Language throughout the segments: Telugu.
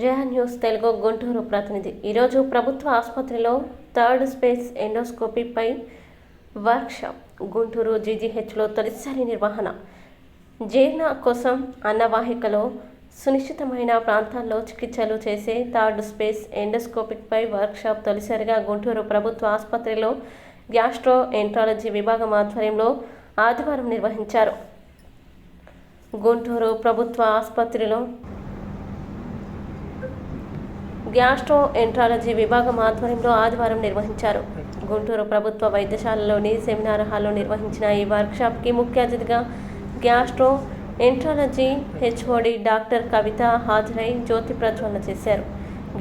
జయా న్యూస్ తెలుగు గుంటూరు ప్రతినిధి. ఈరోజు ప్రభుత్వ ఆసుపత్రిలో థర్డ్ స్పేస్ ఎండోస్కోపీపై వర్క్షాప్. గుంటూరు జీజీహెచ్లో తొలిసారి నిర్వహణ. జీర్ణ కోసం అన్నవాహికలో సునిశ్చితమైన ప్రాంతాల్లో చికిత్సలు చేసే థర్డ్ స్పేస్ ఎండోస్కోపిక్పై వర్క్షాప్ తొలిసారిగా గుంటూరు ప్రభుత్వ ఆసుపత్రిలో గ్యాస్ట్రో ఎంట్రాలజీ విభాగం ఆధ్వర్యంలో ఆదివారం నిర్వహించారు. గుంటూరు ప్రభుత్వ ఆసుపత్రిలో గ్యాస్ట్రో ఎంట్రాలజీ విభాగం ఆధ్వర్యంలో ఆదివారం నిర్వహించారు. గుంటూరు ప్రభుత్వ వైద్యశాలలోని సెమినార్ హాల్లో నిర్వహించిన ఈ వర్క్షాప్కి ముఖ్య అతిథిగా gastroenterology HOD doctor Kavitha హాజరై జ్యోతి ప్రజ్వలన చేశారు.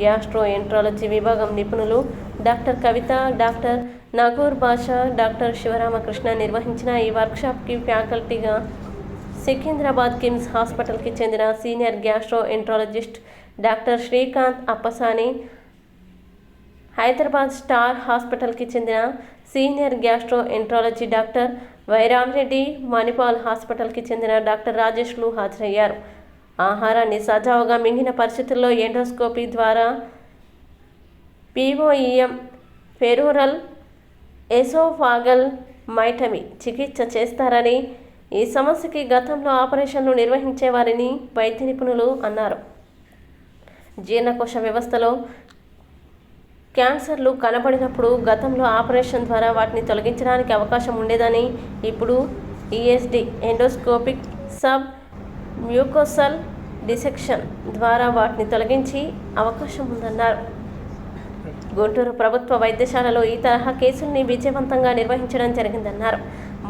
గ్యాస్ట్రో ఎంట్రాలజీ విభాగం నిపుణులు doctor Kavitha doctor Nagur Basha doctor Sivaramakrishna నిర్వహించిన ఈ వర్క్షాప్కి ఫ్యాకల్టీగా సికింద్రాబాద్ కిమ్స్ హాస్పిటల్కి చెందిన senior gastroenterologist doctor Srikanth Appasani Hyderabad star హాస్పిటల్కి చెందిన senior gastroenterology doctor Y Rami Reddy Manipal హాస్పిటల్కి చెందిన డాక్టర్ రాజేష్లు హాజరయ్యారు. ఆహారాన్ని సజావుగా మింగిన పరిస్థితుల్లో ఎండోస్కోపీ ద్వారా పీఓఈఎం ఫెరూరల్ ఎసోఫాగల్ మైటమి చికిత్స చేస్తారని ఈ సమస్యకి గతంలో ఆపరేషన్లు నిర్వహించేవారని వైద్య నిపుణులు అన్నారు. జీర్ణకోశ వ్యవస్థలో క్యాన్సర్లు కనబడినప్పుడు గతంలో ఆపరేషన్ ద్వారా వాటిని తొలగించడానికి అవకాశం ఉండేదని ఇప్పుడు ESD endoscopic submucosal dissection ద్వారా వాటిని తొలగించి అవకాశం ఉందన్నారు. గుంటూరు ప్రభుత్వ వైద్యశాలలో ఈ తరహా కేసుల్ని విజయవంతంగా నిర్వహించడం జరిగిందన్నారు.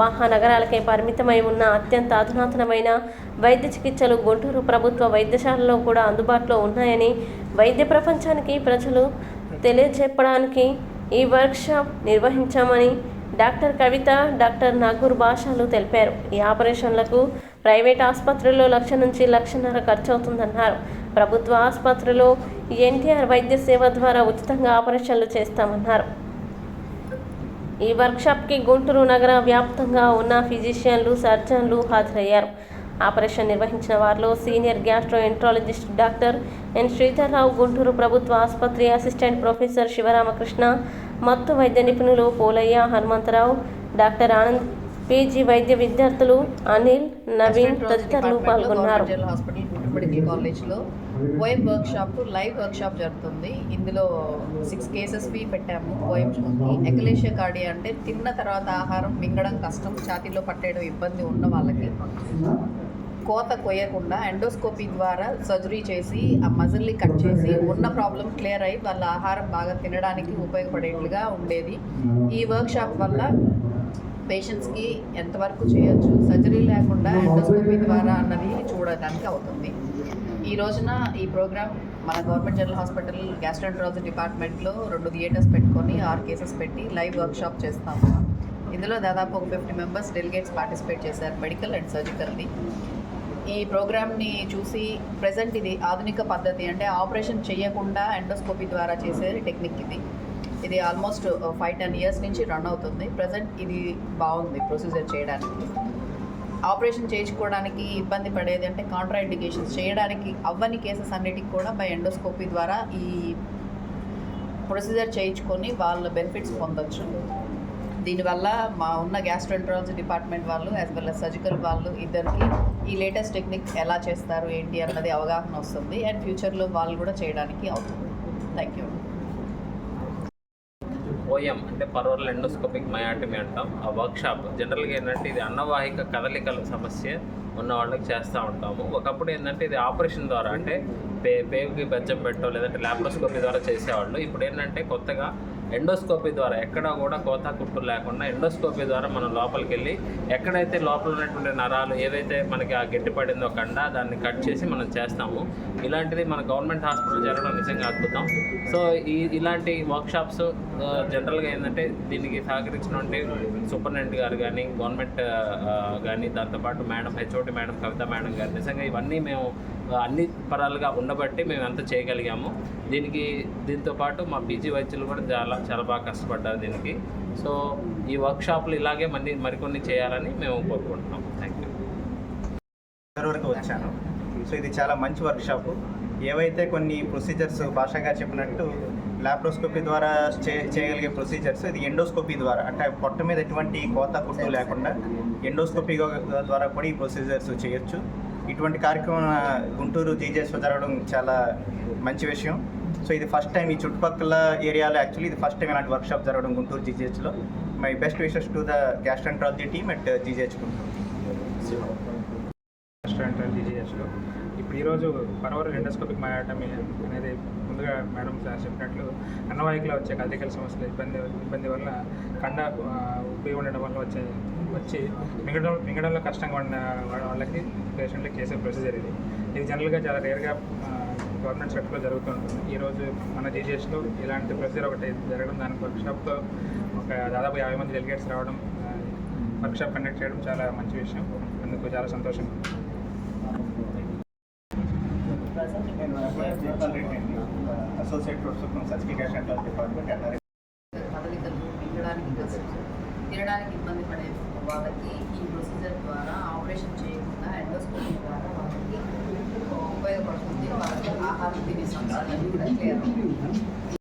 మహానగరాలకే పరిమితమై ఉన్న అత్యంత అధునాతనమైన వైద్య చికిత్సలు గుంటూరు ప్రభుత్వ వైద్యశాలలో కూడా అందుబాటులో ఉన్నాయని వైద్య ప్రపంచానికి ప్రజలు తెలియజెప్పడానికి ఈ వర్క్షాప్ నిర్వహించామని డాక్టర్ కవిత డాక్టర్ నాగూర్ భాషలు తెలిపారు. ఈ ఆపరేషన్లకు ప్రైవేట్ ఆసుపత్రుల్లో లక్ష నుంచి లక్షన్నర ఖర్చు అవుతుందన్నారు ప్రభుత్వ ఆసుపత్రిలో ఎన్టీఆర్ వైద్య సేవ ద్వారా ఉచితంగా ఆపరేషన్లు చేస్తామన్నారు. ఈ వర్క్షాప్కి గుంటూరు నగర వ్యాప్తంగా ఉన్న ఫిజిషియన్లు సర్జన్లు హాజరయ్యారు. ఆపరేషన్ నిర్వహించిన వారిలో senior gastroenterologist doctor N. Sridhar Rao Guntur ప్రభుత్వ ఆసుపత్రి అసిస్టెంట్ ప్రొఫెసర్ శివరామకృష్ణ మత్తు వైద్య నిపుణులు పోలయ్య హనుమంతరావు డాక్టర్ ఆనంద్ పీజీ వైద్య విద్యార్థులు అనిల్ నవీన్ తదితరులు పాల్గొన్నారు. హాస్పిటల్ కాలేజ్లో పోయం వర్క్షాప్ లైవ్ వర్క్షాప్ జరుగుతుంది. ఇందులో సిక్స్ కేసెస్వి పెట్టాము. పోయం ఎకలేషియా కార్డి అంటే తిన్న తర్వాత ఆహారం మింగడం కష్టం ఛాతీలో పట్టేయడం ఇబ్బంది ఉన్న వాళ్ళకి కోత కొయ్యకుండా ఎండోస్కోపీ ద్వారా సర్జరీ చేసి ఆ మజిల్ని కట్ చేసి ఉన్న ప్రాబ్లం క్లియర్ అయ్యి వాళ్ళ ఆహారం బాగా తినడానికి ఉపయోగపడేట్లుగా ఉండేది. ఈ వర్క్షాప్ వల్ల పేషెంట్స్కి ఎంతవరకు చేయొచ్చు? సర్జరీ లేకుండా ఎండోస్కోపీ ద్వారా అన్నది చూడడానికి అవుతుంది. ఈ రోజున ఈ ప్రోగ్రామ్ మన గవర్నమెంట్ జనరల్ హాస్పిటల్ గ్యాస్ట్రాంట్రాలజీ డిపార్ట్మెంట్లో రెండు థియేటర్స్ పెట్టుకొని ఆరు కేసెస్ పెట్టి లైవ్ వర్క్షాప్ చేస్తాము. ఇందులో దాదాపు ఒక ఫిఫ్టీ మెంబర్స్ డెలిగేట్స్ పార్టిసిపేట్ చేశారు మెడికల్ అండ్ సర్జికల్ది. ఈ ప్రోగ్రామ్ని చూసి ప్రజెంట్ ఇది ఆధునిక పద్ధతి అంటే ఆపరేషన్ చేయకుండా ఎండోస్కోపీ ద్వారా చేసే టెక్నిక్ ఇది. ఇది ఆల్మోస్ట్ ఫైవ్ టెన్ ఇయర్స్ నుంచి రన్ అవుతుంది. ప్రజెంట్ ఇది బాగుంది ప్రొసీజర్ చేయడానికి. ఆపరేషన్ చేయించుకోవడానికి ఇబ్బంది పడేది అంటే కాంట్రా ఇండికేషన్స్ చేయడానికి అవ్వని కేసెస్ అన్నిటికి కూడా బై ఎండోస్కోపీ ద్వారా ఈ ప్రొసీజర్ చేయించుకొని వాళ్ళ బెనిఫిట్స్ పొందొచ్చు. దీనివల్ల మా ఉన్న గ్యాస్ట్రోఎంట్రాలజీ డిపార్ట్మెంట్ వాళ్ళు యాజ్ వెల్ అస్ సర్జికల్ వాళ్ళు ఇద్దరికి ఈ లేటెస్ట్ టెక్నిక్ ఎలా చేస్తారు ఏంటి అన్నది అవగాహన వస్తుంది. అండ్ ఫ్యూచర్లో వాళ్ళు కూడా చేయడానికి అవుతుంది. థ్యాంక్ యూ ఓఎం అంటే పర్వర్ ఎండోస్కోపిక్ మయాటమీ అంటాం. ఆ వర్క్షాప్ జనరల్గా ఏంటంటే ఇది అన్నవాహిక కదలికల సమస్య ఉన్న వాళ్ళకి చేస్తూ ఉంటాము. ఒకప్పుడు ఏంటంటే ఇది ఆపరేషన్ ద్వారా అంటే పే పేగుకి బెచ్చం పెట్టో లేదంటే ల్యాప్రోస్కోపీ ద్వారా చేసేవాళ్ళు. ఇప్పుడు ఏంటంటే కొత్తగా ఎండోస్కోపీ ద్వారా ఎక్కడ కూడా కోత కుట్టు లేకుండా ఎండోస్కోపీ ద్వారా మనం లోపలికి వెళ్ళి ఎక్కడైతే లోపల ఉన్నటువంటి నరాలు ఏదైతే మనకి ఆ గట్టి పడిందో కండ దాన్ని కట్ చేసి మనం చేస్తాము. ఇలాంటిది మన గవర్నమెంట్ హాస్పిటల్ జరగడం నిజంగా అద్భుతం. సో ఈ ఇలాంటి వర్క్షాప్స్ జనరల్గా ఏంటంటే దీనికి సహకరించినటువంటి సూపరింటెండెంట్ గారు కానీ గవర్నమెంట్ కానీ దాంతోపాటు madam HOD madam Kavitha madam గారు నిజంగా ఇవన్నీ మేము అన్ని పరాలుగా ఉండబట్టి మేము అంతా చేయగలిగాము. దీనికి దీంతో పాటు మా బీజీ వైద్యులు కూడా చాలా చాలా బాగా కష్టపడ్డారు దీనికి. సో ఈ వర్క్షాప్లు ఇలాగే మళ్ళీ మరికొన్ని చేయాలని మేము కోరుకుంటున్నాం. థ్యాంక్ యూ వరకు వచ్చాను. సో ఇది చాలా మంచి వర్క్షాప్. ఏవైతే కొన్ని ప్రొసీజర్స్ భాషగా గారు చెప్పినట్టు లాప్రోస్కోపీ ద్వారా చే చేయగలిగే ప్రొసీజర్స్ ఇది ఎండోస్కోపీ ద్వారా అంటే పొట్ట మీద ఎటువంటి కోత కుట్టు లేకుండా ఎండోస్కోపీ ద్వారా కూడా ఈ ప్రొసీజర్స్ చేయొచ్చు. ఇటువంటి కార్యక్రమం గుంటూరు జీజేస్లో జరగడం చాలా మంచి విషయం. సో ఇది ఫస్ట్ టైం ఈ చుట్టుపక్కల ఏరియాలో యాక్చువల్లీ ఇది ఫస్ట్ టైం ఇలాంటి వర్క్షాప్ జరగడం Guntur జీజేహెచ్లో my best wishes to the gastroenterology team at GGH Guntur. Restaurant జీజీఎస్లో ఇప్పుడు ఈరోజు పరవరం ఎండోస్కోపిక్ మయాటమీ అనేది ముందుగా మేడం సార్ చెప్పినట్లు అన్నవాయికలో వచ్చే కదలికల సమస్యలు ఇబ్బంది ఇబ్బంది వల్ల కండ ఉబ్బి ఉండడం వల్ల వచ్చే వచ్చి మింగడం మింగడంలో కష్టంగా ఉన్న వాళ్ళకి పేషెంట్లకి చేసే ప్రొసీజర్ ఇది. ఇది జనరల్గా చాలా రేర్గా గవర్నమెంట్ సెక్టర్లో జరుగుతూ ఉంటుంది. ఈరోజు మన జీజీఎస్లో ఇలాంటి ప్రొసీజర్ ఒకటి జరగడం దాని వర్క్షాప్తో ఒక దాదాపు యాభై మంది డెలిగేట్స్ రావడం వర్క్షాప్ కండక్ట్ చేయడం చాలా మంచి విషయం. అందుకు చాలా సంతోషంగా ఉంది అసోసియేట్ ప్రొఫెసర్ డిపార్ట్మెంట్ కష్టం తినడానికి ఇబ్బంది పడే వాళ్ళకి ఈ ప్రొసీజర్ ద్వారా ఆపరేషన్ చేయకుండా ఎండోస్కోపీ ద్వారా వాళ్ళకి ఉపయోగపడుతుంది వాళ్ళకి ఆహారం తినే సమస్యలు కూడా క్లియర్ అవుతుంది